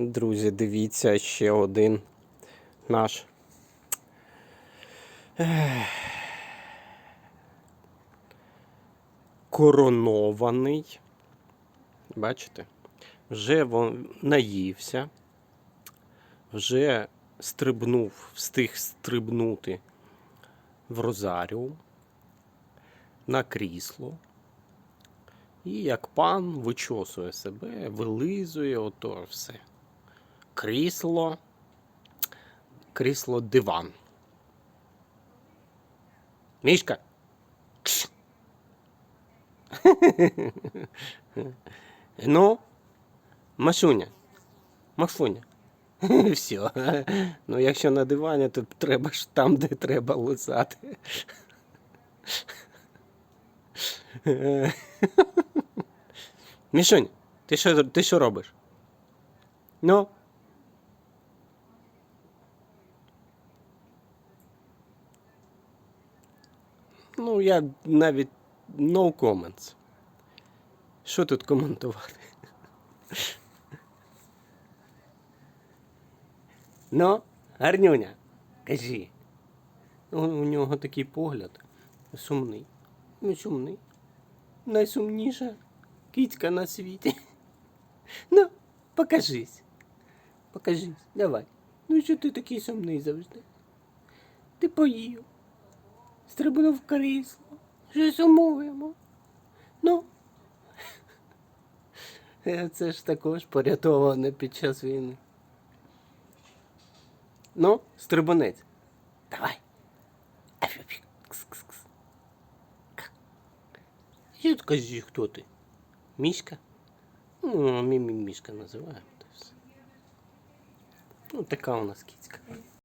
Друзі, дивіться ще один наш. Коронований. Бачите? Вже наївся, вже стрибнув, встиг стрибнути в розаріум на крісло. І як пан вичосує себе, вилизує ото все. Крісло, крісло диван. Мішка. Ну, Машуня. Максуня. Все. Ну, якщо на дивані, то треба ж там, де треба лизати. Мішунь, ти що, ти що робиш? Ну? Ну, я навіть no comments. Що тут коментувати? Ну, гарнюня, кажи. У, у нього такий погляд сумний. Ну, сумний. Найсумніша кицька на світі. Ну, покажись. Покажись, давай. Ну що ти такий сумний завжди? Ти поїв. Стрибнув в крісло. Що сумуємо. Ну. Е, Це ж також порятоване під час війни. Ну, стрибунець. Давай. І от хто ти? Мішка? Ну, ми називаємо. Ну, така у нас кіцька.